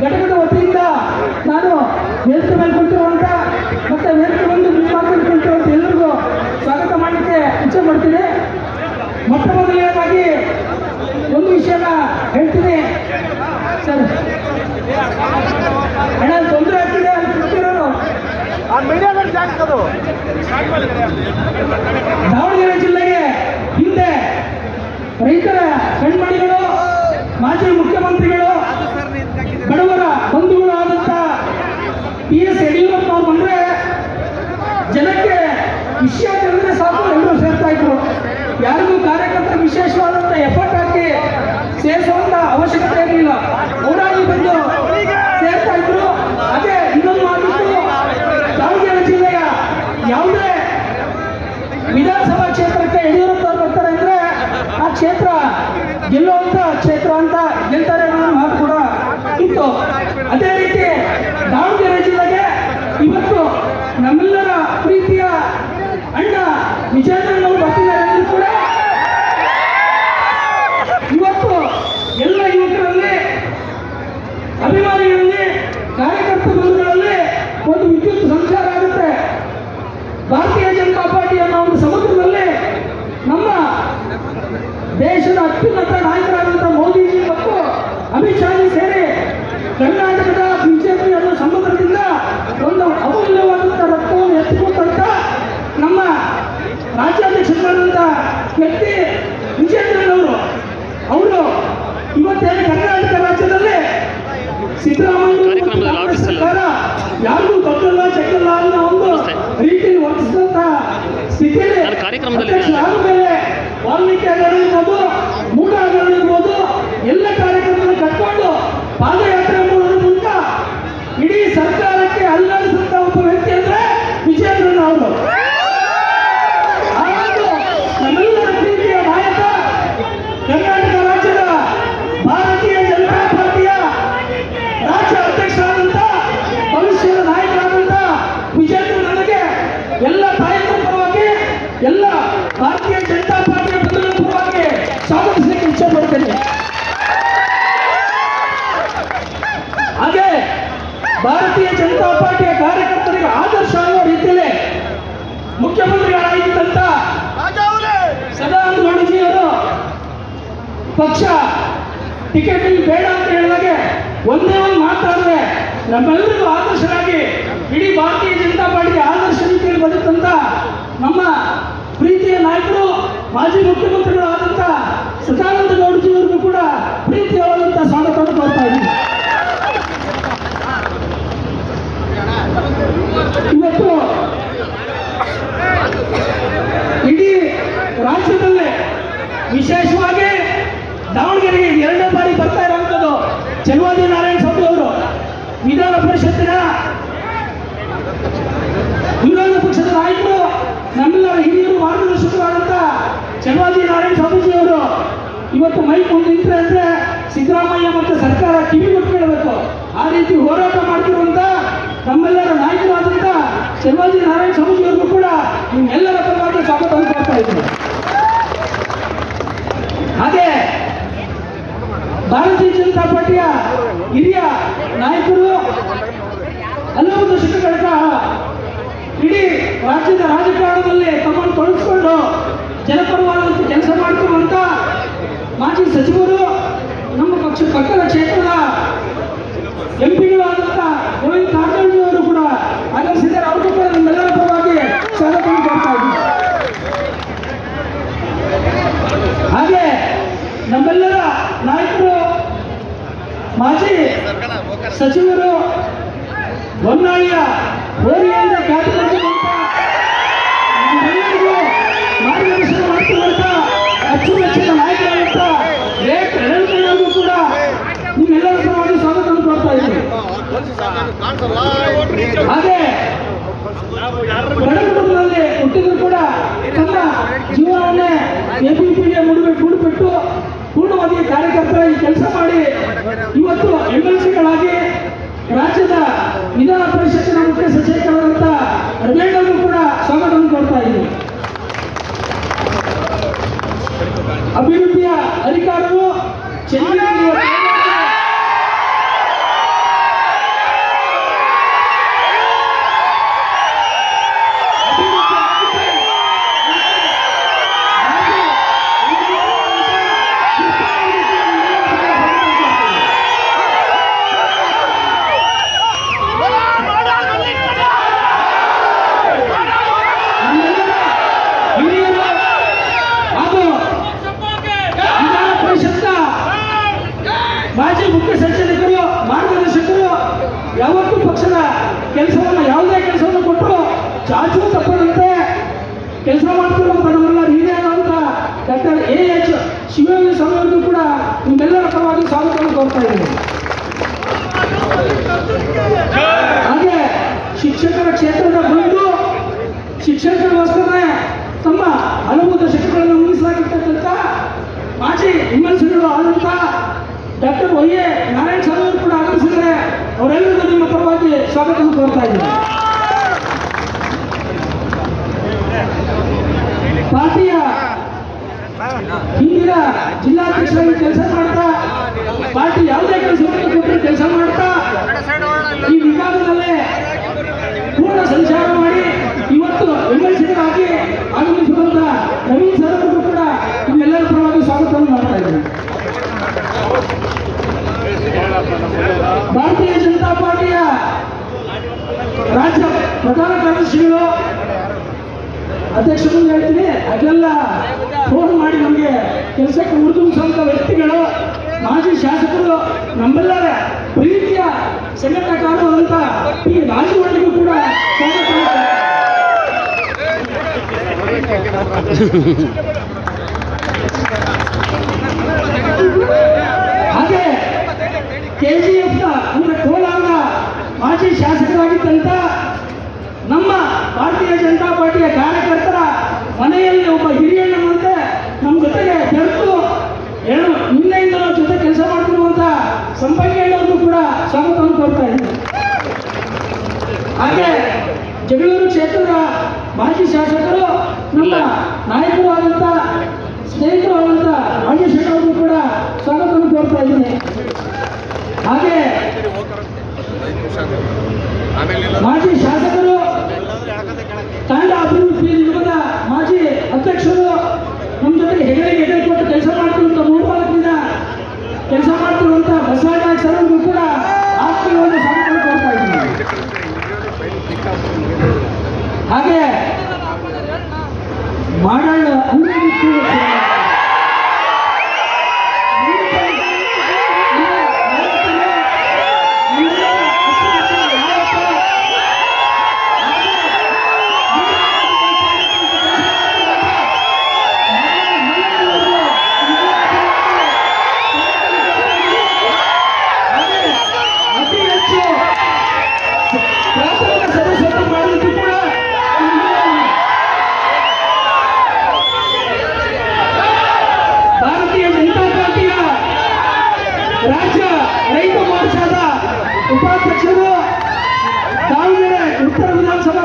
ಘಟಕದ ವತಿಯಿಂದ ನಾನು ವೇದಿಕೆ ಮೇಲೆ ಕುಳಿತಿರುವಂತ ಮತ್ತೆ ವೇದಿಕೆ ಬಂದು ಮುಂಭಾಗದಲ್ಲಿ ಕುಳಿತಿರುವಂತ ಎಲ್ಲರಿಗೂ ಸ್ವಾಗತ ಮಾಡಲಿಕ್ಕೆ ಇಚ್ಛೆ ಮಾಡ್ತೀನಿ ಮೊಟ್ಟ ಮೊದಲನೇದಾಗಿ ಒಂದು ವಿಷಯನ ಹೇಳ್ತೀನಿ. ಸರ್ ಹಣ ತೊಂದರೆ ಆಗ್ತಿದೆ ಅಂತ ಕೂತಿರೋರು ದಾವಣಗೆರೆ ಜಿಲ್ಲೆಗೆ ಹಿಂದೆ ರೈತರ ಕಣ್ಮಣಿಗಳು ಮಾಜಿ ಮುಖ್ಯಮಂತ್ರಿಗಳು ಬಡವರ ಆದಂತ ಪಿ ಎಸ್ ಯಡಿಯೂರಪ್ಪ ಬಂದ್ರೆ ಜನಕ್ಕೆ ವಿಷಯ ತಿಳಿದ್ರೆ ಸಾಕು, ಎಲ್ಲರೂ ಸೇರ್ತಾ ಇದ್ರು. ಯಾರಿಗೂ ಕಾರ್ಯಕರ್ತರ ವಿಶೇಷವಾದಂತ ಎಫರ್ಟ್ ಹಾಕಿ ಸೇರಿಸುವಂತ ಅವಶ್ಯಕತೆ ಇರಲಿಲ್ಲ ಊರಾಗಿ ಬಂದು ಸೇರ್ತಾ ಇದ್ರು ಅದೇ ಇನ್ನೊಂದು ಆಗಿತ್ತು ದಾವಣಗೆರೆ ಜಿಲ್ಲೆಯ ಯಾವುದೇ ವಿಧಾನಸಭಾ ಕ್ಷೇತ್ರಕ್ಕೆ ಯಡಿಯೂರಪ್ಪ ಅವ್ರು ಬರ್ತಾರೆ ಅಂದ್ರೆ ಆ ಕ್ಷೇತ್ರ ಗೆಲ್ಲುವಂತ ಕ್ಷೇತ್ರ ಅಂತ ಗೆಲ್ತಾರೆ ಅನ್ನೋ ಮಾತು ಕೂಡ ಇತ್ತು ಅದೇ ರೀತಿ ದಾವಣಗೆರೆ ಜಿಲ್ಲೆಗೆ ಇವತ್ತು ನಮ್ಮೆಲ್ಲರ ಪ್ರೀತಿಯ ಅಣ್ಣ ವಿಜಯೇಂದ್ರನ್ ಅವರು ಬರ್ತಿದ್ದಾರೆ ಅಂದ್ರೂ ಕೂಡ ಇವತ್ತು ಎಲ್ಲ ಯುವಕರಲ್ಲಿ ಅಭಿಮಾನಿಗಳಲ್ಲಿ ಕಾರ್ಯಕರ್ತ ಬಂಧುಗಳಲ್ಲಿ ಒಂದು ವಿದ್ಯುತ್ ಸಂಚಾರ ಆಗುತ್ತೆ ಭಾರತೀಯ ಜನತಾ ಪಾರ್ಟಿ ಅನ್ನೋ ಒಂದು ಸಮುದ್ರದಲ್ಲಿ ನಮ್ಮ ದೇಶದ ಅತ್ಯುನ್ನತ ನಾಯಕರಾದಂಥ ಮೋದಿಜಿ ಮತ್ತು ಅಮಿತ್ ಶಾಜಿ ಸೇರಿ ಕರ್ನಾಟಕದ ಬಿಜೆಪಿ ಅನ್ನೋ ಸಮುದ್ರದಿಂದ ಒಂದು ಅಮೂಲ್ಯವಾದಂಥ ರಕ್ತವನ್ನು ಎತ್ತಿಕೊಂಡಂತ ನಮ್ಮ ರಾಜ್ಯಾಧ್ಯಕ್ಷರಾದಂಥ ವ್ಯಕ್ತಿ ವಿಜೇಂದ್ರನವರು. ಅವರು ಇವತ್ತೇನು ಕರ್ನಾಟಕ ರಾಜ್ಯದಲ್ಲಿ ಸಿದ್ದರಾಮಯ್ಯ ಸರ್ಕಾರ ಯಾರಿಗೂ ದೊಡ್ಡಲ್ಲ ಚೆಕ್ಕಲ್ಲ ಅನ್ನೋ ಒಂದು. ರೀತಿಯಲ್ಲಿ ವರ್ತಿಸಿದಂತ ಸ್ಥಿತಿಯಲ್ಲಿ ವಾಲ್ಮೀಕಿ ಹಗರಣ ಇರ್ಬೋದು ಮೂಡ ಹಗರಣ ಇರ್ಬೋದು ಎಲ್ಲ ಪಕ್ಷ ಟಿಕೆಟ್ ಬೇಡ ಅಂತ ಹೇಳಿದಾಗೆ ಒಂದೇ ಒಂದು ಮಾತಾಡಿದ್ರೆ ನಮ್ಮೆಲ್ಲರಿಗೂ ಆದರ್ಶರಾಗಿ ಇಡೀ ಭಾರತೀಯ ಜನತಾ ಪಾರ್ಟಿಗೆ ಆದರ್ಶ ರೀತಿಯಲ್ಲಿ ಬದುಕಂತ ನಮ್ಮ ಪ್ರೀತಿಯ ನಾಯಕರು, ಮಾಜಿ ಮುಖ್ಯಮಂತ್ರಿಗಳು ಆದಂಥ ಸದಾನಂದ ಗೌಡಜಿಯವರಿಗೂ ಕೂಡ ಪ್ರೀತಿಯಾದಂಥ ಸ್ವಾಗತವನ್ನು ಕೊಡ್ತಾ ಇದ್ದೀನಿ. ಇವತ್ತು ಇಡೀ ರಾಜ್ಯದಲ್ಲೇ ವಿಶೇಷವಾಗಿ ದಾವಣಗೆರೆಗೆ ಇದು ಎರಡನೇ ಬಾರಿ ಬರ್ತಾ ಇರುವಂಥದ್ದು ಚಲವಾದಿ ನಾರಾಯಣ ಸ್ವಾಮಿ ಅವರು ವಿಧಾನ ಪರಿಷತ್ತಿನ ವಿರೋಧ ಪಕ್ಷದ ನಾಯಕರು, ನಮ್ಮೆಲ್ಲರ ಹಿರಿಯರು ಮಾರ್ಗದರ್ಶಕರಾದಂಥ ಚಲವಾದಿ ನಾರಾಯಣ ಸ್ವಾಮೀಜಿ ಅವರು ಇವತ್ತು ಮೈಕ್ ಮುಂದೆ ನಿಂತ್ರೆ ಅಂದ್ರೆ ಸಿದ್ದರಾಮಯ್ಯ ಮತ್ತು ಸರ್ಕಾರ ಕಿವಿ ಕೇಳಬೇಕು ಆ ರೀತಿ ಹೋರಾಟ ಮಾಡ್ತಿರುವಂತ ನಮ್ಮೆಲ್ಲರ ನಾಯಕರಾದಂಥ ಚಲವಾದಿ ನಾರಾಯಣ ಸ್ವಾಮೀಜಿ ಅವ್ರಿಗೂ ಕೂಡ ನಿಮ್ಮೆಲ್ಲರ ಪರವಾಗಿ ಸ್ವಾಗತವನ್ನು ಕೊಡ್ತಾ ಇದ್ದೀನಿ ಹಾಗೆ ಭಾರತೀಯ ಜನತಾ ಪಾರ್ಟಿಯ ಹಿರಿಯ ನಾಯಕರು ಹಲವು ದಶಕಗಳ ಇಡೀ ರಾಜ್ಯದ ರಾಜಕಾರಣದಲ್ಲಿ ತಮ್ಮನ್ನು ತೊಡಗಿಸ್ಕೊಂಡು ಜನಪರವಾದಂಥ ಕೆಲಸ ಮಾಡ್ತಿರುವಂಥ ಮಾಜಿ ಸಚಿವರು, ನಮ್ಮ ಪಕ್ಷ ಪಕ್ಕದ ಕ್ಷೇತ್ರದ ಎಂ ಪಿಗಳಾದಂಥ ಗೋವಿಂದ ಕಾರಜೋಳಜಿ ಅವರು ಕೂಡ ಆಗಮಿಸಿದ್ದಾರೆ ಅವರು ಕೂಡ ನಮ್ಮೆಲ್ಲರ ಪರವಾಗಿ ಸ್ವಾಗತ ಹಾಗೆ ನಮ್ಮೆಲ್ಲರ ನಾಯಕರು, ಮಾಜಿ ಸಚಿವರು ಹೊನ್ನಾಳಿಯ ಹೋರಿಯಿಂದ ನಮ್ಮೆಲ್ಲರಿಗೂ ಮಾರ್ಗದರ್ಶನ ಮಾಡ್ತಿರುವಂತ ಅಚ್ಚುಮೆಚ್ಚಿನ ರೇಟ್ ರೇಣುಕಯ್ಯವ್ರಿಗೂ ಕೂಡ ನಿಮ್ಮೆಲ್ಲರ ಪರವಾಗಿ ಸ್ವಾಗತ ಕೊಡ್ತಾ ಇದ್ದೀನಿ. ಹಾಗೆ ಬಡ ಕುಟುಂಬದಲ್ಲಿ ಹುಟ್ಟಿದ್ರು ಕೂಡ ತನ್ನ ಜೀವನವನ್ನೇ ಎಬಿಪಿಗೆ ಮುಡಿಬಿಟ್ಟು ಮುಡಿಬಿಟ್ಟು ಪೂರ್ಣವಾಗಿ ಕಾರ್ಯಕರ್ತರಾಗಿ ಕೆಲಸ ಮಾಡಿ ಇವತ್ತು ಎಂ desse jeito, ela ನಿಮ್ಮೆಲ್ಲರ ಸಾಧಕರು ಬರ್ತಾ ಕೋರ್ತಾ ಇದ್ದೀನಿ. ಹಾಗೆ ಶಿಕ್ಷಕರ ಕ್ಷೇತ್ರದ ಬಂದು ಶಿಕ್ಷಕರಿಗೋಸ್ಕರ ತಮ್ಮ ಹಲವು ದಶಕಗಳನ್ನು ಮುಗಿಸಲಾಗಿರ್ತಕ್ಕಂಥ ಮಾಜಿ ವಿಮರ್ಶಕರು ಆದಂಥ doctor Y A Narayana Swamy ಕೂಡ ಆಗಮಿಸಿದರೆ ಅವರೆಲ್ಲರಿಗೂ ನಿಮ್ಮ ಪರವಾಗಿ ಸ್ವಾಗತವನ್ನು ಕೋರ್ತಾ ಇದ್ದೀನಿ ಪಾರ್ಟಿಯ ಹಿಂದಿನ ಜಿಲ್ಲಾಧ್ಯಕ್ಷರಾಗಿ ಕೆಲಸ ಮಾಡ್ತಾ ಪಾರ್ಟಿ ಯಾವುದೇ ಕೆಲಸವನ್ನು ಕೊಟ್ಟರೆ ಕೆಲಸ ಮಾಡ್ತಾ ಈ ವಿಭಾಗದಲ್ಲೇ ಪೂರ್ಣ ಸಂಚಾರ ಮಾಡಿ ಇವತ್ತು ವಿಮರ್ಶಕರಾಗಿ ಆಗಮಿಸಿರುವಂತ ನವೀನ್ ಸರ್ ಅವರಿಗೂ ಕೂಡ ನಿಮ್ಮೆಲ್ಲರ ಪರವಾಗಿ ಸ್ವಾಗತವನ್ನು ಮಾಡ್ತಾ ಇದ್ದೀನಿ ಭಾರತೀಯ ಜನತಾ ಪಾರ್ಟಿಯ ರಾಜ್ಯ ಪ್ರಧಾನ ಕಾರ್ಯದರ್ಶಿಗಳು ಅಧ್ಯಕ್ಷರು ಹೇಳ್ತೀನಿ, ಅದೆಲ್ಲ ಫೋನ್ ಮಾಡಿ ನಮಗೆ ಕೆಲಸಕ್ಕೆ ಹುರಿದುಂಬಿಸುವಂಥ ವ್ಯಕ್ತಿಗಳು, ಮಾಜಿ ಶಾಸಕರು ನಮ್ಮೆಲ್ಲರ ಪ್ರೀತಿಯ ಸಂಘಟಕರು ಅಂತ ಈ ರಾಜವಳ್ಳಿಗೂ ಕೂಡ ಹಾಗೆ ಕೆ ಜಿ ಎಫ್ ಅಂದ್ರೆ ಕೋಲಾರ ಮಾಜಿ ಶಾಸಕರಾಗಿದ್ದಂತ ನಮ್ಮ ಭಾರತೀಯ ಜನತಾ ಪಾರ್ಟಿಯ ಕಾರ್ಯಕರ್ತರ ಮನೆಯಲ್ಲಿ ಒಬ್ಬ ಹಿರಿಯಣ್ಣನಂತೆ ನಮ್ಮ ಜೊತೆಗೆ ಬೆರೆತು ಏನು ನಿನ್ನೆಯಿಂದ ನಮ್ಮ ಜೊತೆ ಕೆಲಸ ಮಾಡ್ತಿರುವಂತ ಸಂಪಂಗೇಳವ್ರಿಗೂ ಕೂಡ ಸ್ವಾಗತವನ್ನು ಕೊಡ್ತಾ ಇದ್ದೀನಿ. ಹಾಗೆ ಜಗಳೂರು ಕ್ಷೇತ್ರದ ಮಾಜಿ ಶಾಸಕರು ನಮ್ಮ ನಾಯಕರು ಆದಂತ ಸ್ನೇಹಿತರು ಆದಂತ ಮಾಜಿ ಅವ್ರಿಗೂ ಕೂಡ ಸ್ವಾಗತವನ್ನು ಕೋರ್ತಾ ಇದ್ದೀನಿ. ಹಾಗೆ ಮಾಜಿ ಶಾಸಕರು ತಾಂಡ ಅಭಿವೃದ್ಧಿ ನಿಗಮದ ಮಾಜಿ ಅಧ್ಯಕ್ಷರು ನಮ್ಮ ಜೊತೆ ಹೆಗಲಿಗೆ ಹೆಗಲು ಕೊಟ್ಟು ಕೆಲಸ ಮಾಡ್ತಿರುವಂತ ಮೂರ್ನಾಲ್ಕಿನ ಕೆಲಸ ಮಾಡ್ತಿರುವಂತ ಬಸವರಾಜ ಸರ್ ಅವ್ರಿಗೂ ಕೂಡ ಆತ್ಮೀಯವಾಗಿ ಸ್ವಾಗತ ಕೊಡ್ತಾ ಇದ್ದೀನಿ. ಹಾಗೆ ಮಾಡಾಳ ಅಂಗಡಿ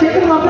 జీవితంలో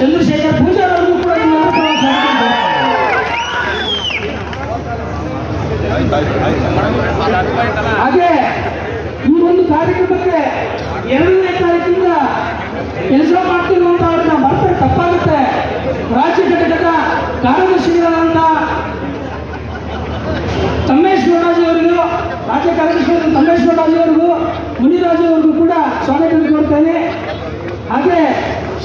ಚಂದ್ರಶೇಖರ್ ಪೂಜಾರ್ ಕೂಡ ಹಾಗೆ ಈ ಒಂದು ಕಾರ್ಯಕ್ರಮಕ್ಕೆ ಎರಡನೇ ತಾರೀಕಿಂದ ಕೆಲಸ ಮಾಡ್ತಿರುವಂತಹವ್ರನ್ನ ಮರ್ತರೆ ತಪ್ಪಾಗುತ್ತೆ. ರಾಜ್ಯ ಘಟಕದ ಕಾರ್ಯದರ್ಶಿಗಳಾದಂತ ತಮ್ಮೇಶ್ ಅವರಿಗೂ, ರಾಜ್ಯ ಕಾರ್ಯದರ್ಶಿ ತಮ್ಮೇಶ್ ಮುನಿರಾಜವರಿಗೂ ಕೂಡ ಸ್ವಾಗತ ಕೋರ್ತೇನೆ ಹಾಗೆ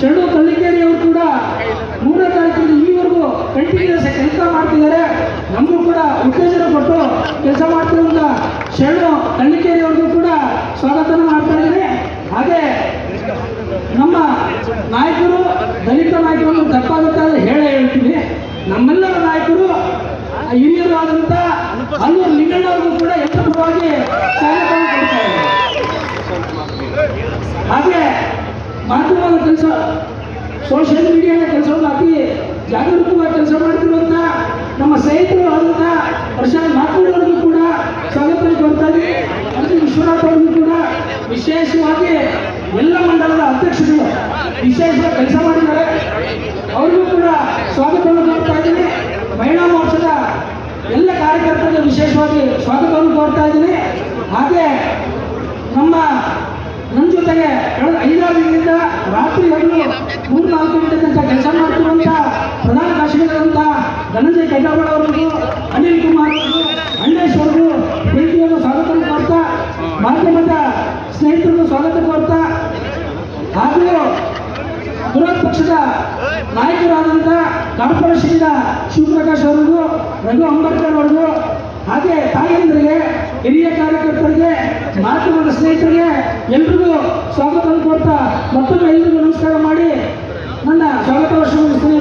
ಶರಣು ಕಲ್ಲಿಕೇರಿ ಅವರು ಕೂಡ ಮೂರನೇ ತಾರೀಕಿಂದ ಈವರೆಗೂ ಕಂಟಿನ್ಯೂಸ್ ಕೆಲಸ ಮಾಡ್ತಿದ್ದಾರೆ. ನಮಗೂ ಕೂಡ ಉತ್ತೇಜನ ಕೊಟ್ಟು ಕೆಲಸ ಮಾಡ್ತಿರುವಂತ ಶರಣು ಕಲ್ಲಿಕೇರಿ ಅವ್ರಿಗೂ ಕೂಡ ಸ್ವಾಗತನ ಮಾಡ್ತಾ ಇದ್ದೀನಿ. ಹಾಗೆ ನಮ್ಮ ನಾಯಕರು ದಲಿತ ನಾಯಕರು ತಪ್ಪಾಗುತ್ತೆ ಅಂದ್ರೆ ಹೇಳೇ ಹೇಳ್ತೀವಿ ನಮ್ಮೆಲ್ಲರ ನಾಯಕರು, ಹಿರಿಯರು ಆದಂತ ಅಲ್ಲೂರು ಲಿಂಗಣ್ಣವ್ರಿಗೂ ಕೂಡ ಎಲ್ಲ ಕಾರ್ಯಕ್ರಮ ಕೊಡ್ತಾ ಇದ್ದಾರೆ ಹಾಗೆ ಮಾಧ್ಯಮದ ಕೆಲಸ ಸೋಷಿಯಲ್ ಮೀಡಿಯಾದ ಕೆಲಸವನ್ನು ಅತಿ ಜಾಗರೂಕವಾಗಿ ಕೆಲಸ ಮಾಡ್ತಿರುವಂತ ನಮ್ಮ ಸ್ನೇಹಿತರು ಆದಂತ ಪ್ರಶಾಂತ್ ಮಾತುಗಳವರಿಗೂ ಕೂಡ ಸ್ವಾಗತ ವಿಶೇಷವಾಗಿ ಎಲ್ಲ ಮಂಡಲದ ಅಧ್ಯಕ್ಷರು ವಿಶೇಷವಾಗಿ ಕೆಲಸ ಮಾಡಿದ್ದಾರೆ. ಅವ್ರಿಗೂ ಕೂಡ ಸ್ವಾಗತವನ್ನು ಕೊಡ್ತಾ ಇದ್ದೀನಿ. ಮಹಿಳಾ ಮೋರ್ಚಾದ ಎಲ್ಲ ಕಾರ್ಯಕರ್ತರಿಗೆ ವಿಶೇಷವಾಗಿ ಸ್ವಾಗತವನ್ನು ಕೋರ್ತಾ ಇದ್ದೀನಿ. ಹಾಗೆ ನಮ್ಮ ನನ್ನ ಜೊತೆಗೆ ಕಳೆದ ಐದಾರು ದಿನದಿಂದ ರಾತ್ರಿ ಹಗಲು ಮೂರು ನಾಲ್ಕು ಗಂಟೆ ತನಕ ಕೆಲಸ ಮಾಡ್ತಿರುವಂಥ ಪ್ರಧಾನ ಕಾಶಿಗಳಂತ ಧನಂಜಯ ಕೆಡ್ಡಾವಳ ಅವರಿಗೂ ಅನಿಲ್ ಕುಮಾರ್ ಅವರು ಅಂಡೇಶ್ ಅವರು ಪ್ರೀತಿಯನ್ನು ಸ್ವಾಗತ ಕೋರ್ತಾ ಮಾಧ್ಯಮದ ಸ್ನೇಹಿತರನ್ನು ಸ್ವಾಗತ ಕೋರ್ತಾ ಹಾಗೂ ವಿರೋಧ ಪಕ್ಷದ ನಾಯಕರಾದಂಥ ಕಾರ್ಪೊರೇಷನ್ದ ಶಿವಪ್ರಕಾಶ್ ಅವರಿಗೂ ರಘು ಅಂಬೇಡ್ಕರ್ ಅವರಿಗೂ ಹಾಗೆ ತಾಯಂದ್ರಿಗೆ, ಹಿರಿಯ ಕಾರ್ಯಕರ್ತರಿಗೆ, ಮಾಧ್ಯಮದ ಸ್ನೇಹಿತರಿಗೆ ಎಲ್ರಿಗೂ ಸ್ವಾಗತ ಕೋರ್ತಾ ಮತ್ತೊಮ್ಮೆ ಎಲ್ರಿಗೂ ನಮಸ್ಕಾರ ಮಾಡಿ. ನನ್ನ ಸ್ವಾಗತ ವರ್ಷ ಮುಗಿಸ್ತೀನಿ